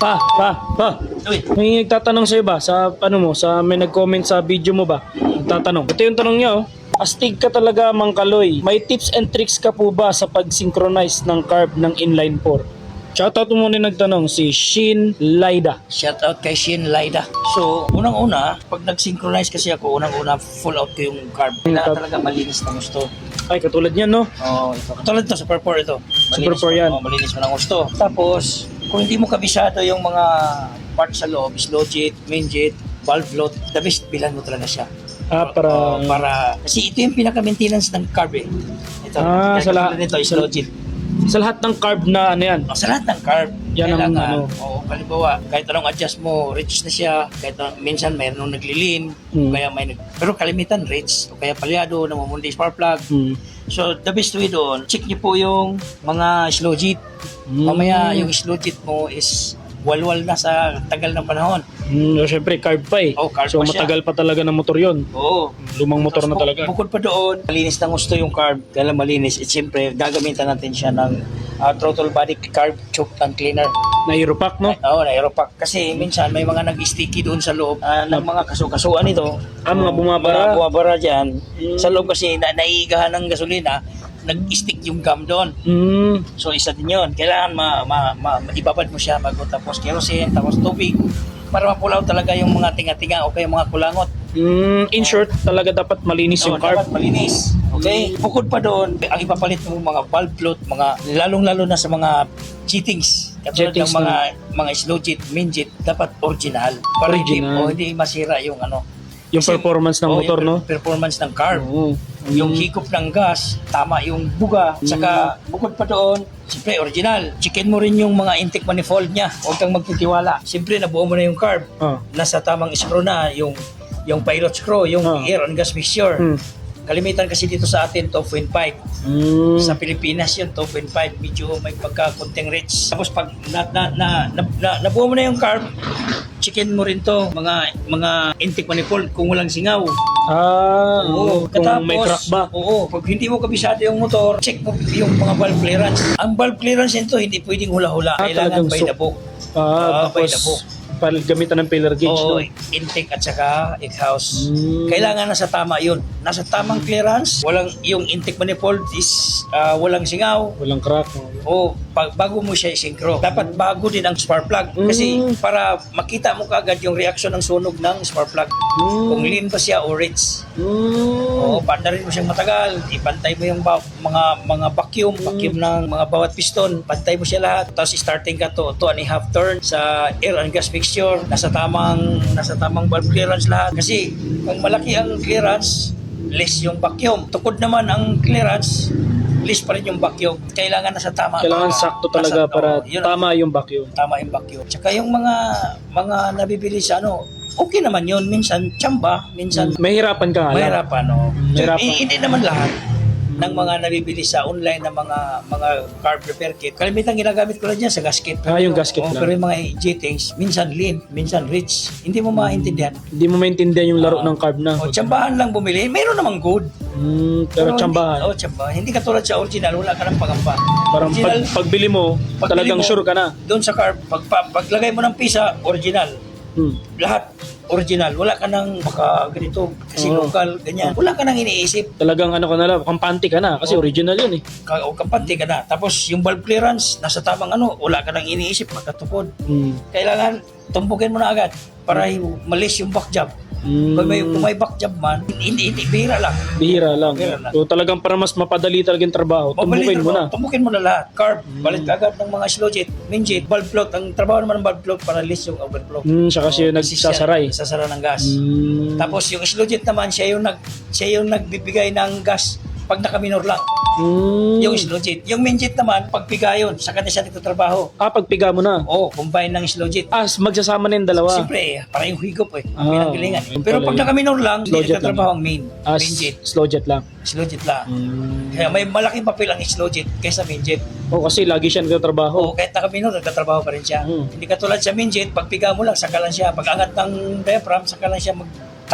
Pa, pa, pa. Uy, May nagtatanong sa'yo ba? Sa ano mo? Sa may nag-comment sa video mo ba? Nagtatanong. Ito yung tanong niya oh. Astig ka talaga, Mang Kaloy. May tips and tricks ka po ba sa pag-synchronize ng carb ng inline 4? Shoutout mo muna yung nagtanong, si Shin Laida. shout out kay Shin Laida. So, unang-una, pag nag-synchronize kasi ako, unang-una, full out ko yung carb. Kailangan talaga malinis na gusto. Ay, katulad niyan, no? Oh, ito. Katulad ito, Super 4 ito. Super 4 yan. Oh, malinis mo ng gusto. Tapos, kung hindi mo kabisado yung mga parts sa loob, slow jet, main jet, valve float, the best, bilan mo talaga siya. Ah, para... Oh, para, kasi ito yung pinaka-maintenance ng carb eh. Ito, Ah, sa lahat- nito, slow jet. Sa lahat ng carb na ano yan. Oh, sa lahat ng carb, Yan ang ano. oo, halimbawa, kahit anong adjust mo, rich na siya, kahit anong- minsan mayroon naglilin, Hmm. kaya may nag, pero kalimitan rich, o kaya palyado, namumundi spark plug. Hmm. So, the best way doon, check niyo po yung mga slow jet. Hmm. Mamaya, yung slow jet mo is walwal na sa tagal ng panahon. Hmm, syempre, carb pa eh. Oh, carb so, pa siya. matagal pa talaga ng motor yon. Oo. Lumang motor na Tapos, bu- talaga. Bukod pa doon, malinis na gusto yung carb. Kaya malinis, it siyempre, gagamitan natin siya ng ah, throttle body carb choke tank cleaner. Na Aeropack, no? Oo, na Aeropack. Kasi minsan may mga nag-sticky doon sa loob ah, ng mga kaso-kasuan nito. Ah, mga bumabara. Mga bumabara dyan. Mm. Sa loob kasi na naiigahan ng gasolina, nag-stick yung gum doon. Hmm. So isa din yun. Kailangan ma, ma, ma, ibabad mo siya bago tapos kerosene, tapos tubig para mapulaw talaga yung mga tinga-tinga o kaya mga kulangot. Hmm, in short, talaga dapat malinis yung So, carb. dapat malinis. Okay? Bukod pa doon, ang ipapalit mo mga valve float, mga lalong-lalo na sa mga cheatings. Katulad Cheatings ng mga mga slow jet, main jet, dapat original. Para hindi, Original. oh, hindi masira yung ano. Yung Kasi- performance ng oh, motor, yung no? per- Performance ng carb. Oo. Yung higop ng gas, tama yung buga. Mm. Saka bukod pa doon, siyempre original. Chicken mo rin yung mga intake manifold niya. Huwag kang magtitiwala. Siyempre nabuo mo na yung carb. Ah. Nasa tamang screw na yung yung pilot screw, yung Ah. air and gas mixture. Hmm. Kalimitan kasi dito sa atin 2.5. Hmm. Sa Pilipinas yun 2.5 medyo may pagka-konting rich. Tapos pag na, na, na, na, na, nabuo mo na yung carb, chicken mo rin to mga mga intake manifold kung walang singaw. Ah, oo. Kung Katapos, may crack ba? Oo, pag hindi mo kabisado yung motor, check mo yung mga valve clearance. Ang valve clearance nito hindi pwedeng hula-hula. Ah, Kailangan talagang by so- the book. Ah, Ah, by the book. Gamitan ng pillar gauge, Oo, no? intake at saka exhaust. Mm. Kailangan nasa tama yun. Nasa tamang clearance, walang yung intake manifold is ah, walang singaw. Walang crack. O pag, bago mo siya isinkro. Dapat bago din ang spark plug. Kasi Mm. para makita mo kagad yung reaction ng sunog ng spark plug. Mm. Kung lean ba siya o rich. Hmm. Oo, pandarin mo siyang matagal. Ipantay mo yung ba- mga mga vacuum, vacuum ng mga bawat piston. Pantay mo siya lahat. Tapos starting ka to, to and a half turn sa air and gas mixture. Nasa tamang nasa tamang valve clearance lahat. Kasi kung malaki ang clearance, less yung vacuum. Tukod naman ang clearance, less pa rin yung vacuum. Kailangan nasa tama. Kailangan sakto talaga Nasa- para oo, yun tama yung vacuum. tama yung vacuum. Tsaka yung mga mga nabibili sa ano, okay naman yun. Minsan, tsamba. Minsan, Mahirapan ka nga lang. Mahirapan? Mm, So, mahirapan. i- hindi naman lahat ng mga nabibili sa online ng mga mga carb repair kit. Kalimitan ginagamit ko lang dyan sa gasket. Ah, yung gasket Oo, lang. Pero yung mga jettings, minsan lean, minsan rich. Hindi mo maintindihan. Hindi mo maintindihan yung laro ng carb na. O, tsambahan lang bumili. Mayroon namang good. Hmm, pero hindi- tsambahan. Oh, tsambahan. Hindi katulad sa original, wala ka ng pangamba. Parang pag, original, pagbili mo, pagbili talagang mo, sure ka na. Doon sa carb, pag, pag, paglagay mo ng pisa, original. Hmm. Lahat original. Wala ka nang baka ganito, kasi Oo. local, ganyan. Wala ka nang iniisip. Talagang ano ka na lang, kampante ka na kasi Oh. original yun eh. ka o kampante ka na. Tapos yung valve clearance, nasa tamang ano, wala ka nang iniisip, magkatukod. Hmm. Kailangan tumpukin mo na agad para yung malis yung back job. Hmm. Kung may, kung may back job man, hindi, hindi, bihira lang. Bihira lang. Bihira lang. So talagang para mas mapadali talaga yung trabaho, tumbukin Mabalik mo na-. Tumbukin mo na lahat. Carb, balit ka agad ng mga slow jet, main jet, valve float. Ang trabaho naman ng valve float para list yung overflow. Hmm, siya kasi yung Kasi siya- nagsasaray. Nagsasara ng gas. Hmm. Tapos yung slow jet naman, siya yung, nag, siya yung nagbibigay ng gas pag nakaminor lang. Hmm. Yung slow jet. Yung main jet naman, pag pigayon, sa kanya siya nagtatrabaho. Ah, pagpiga mo na. Oo, combine ng slow jet. Ah, magsasama na yung dalawa. Siyempre, para yung higop eh. Ah, pinanggalingan eh. yun Pero pag yun. nakaminor lang, Slow hindi nagtatrabaho ang main. Ah, main jet. slow jet lang. Slow jet lang. Hmm. Kaya may malaking papel ang slow jet kaysa main jet. Oh, kasi lagi siya nagtatrabaho. Oo, kahit nakaminor, nagtatrabaho pa rin siya. Hmm. Hindi katulad sa main jet, pag piga mo lang, saka lang siya. Pag angat ng diaphragm, saka lang siya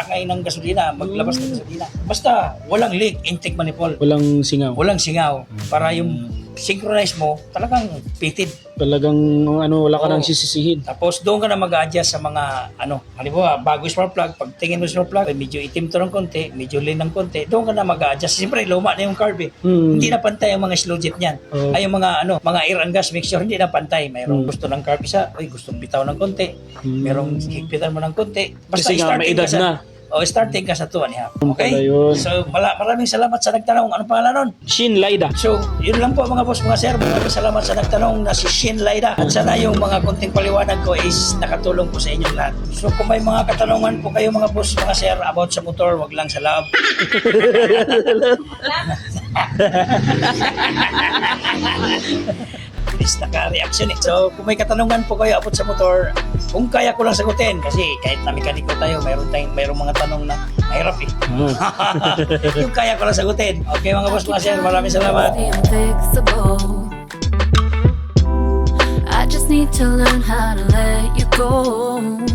magtangay ng gasolina, maglabas ng gasolina. Basta, walang leak, intake manifold. Walang singaw. Walang singaw. Para yung synchronize mo, talagang pitid. Talagang ano, wala ka Oo. nang sisisihin. Tapos doon ka na mag-adjust sa mga ano, halimbawa bago smart plug, pag tingin mo smart plug, ay medyo itim to ng konti, medyo lean ng konti, doon ka na mag-adjust. Siyempre, luma na yung carb eh. Hmm. Hindi na pantay ang mga slow jet niyan. Oo. Ay yung mga ano, mga air and gas mixture hindi na pantay. Mayroong Hmm. gusto ng carb isa, ay gustong bitaw ng konti. Hmm. Merong higpitan mo ng konti. Basta Kasi nga, starting may edad ka sa, na. Oh, starting ka sa 2 and a half. Okay? So, mala- maraming salamat sa nagtanong. Ano pangalan nun? Shin Laida. So, yun lang po mga boss, mga sir. Maraming salamat sa nagtanong na si Shin Laida. At sana yung mga konting paliwanag ko is nakatulong po sa inyong lahat. So, kung may mga katanungan po kayo mga boss, mga sir, about sa motor, wag lang sa lab. Please, naka-reaction eh. So, kung may katanungan po kayo about sa motor, kung kaya ko lang sagutin, kasi kahit na mekaniko tayo, mayroon tayong mayroong mga tanong na mahirap eh. Ah. yung kaya ko lang sagutin. Okay mga boss, mga sir, maraming salamat. I just need to learn how to let you go.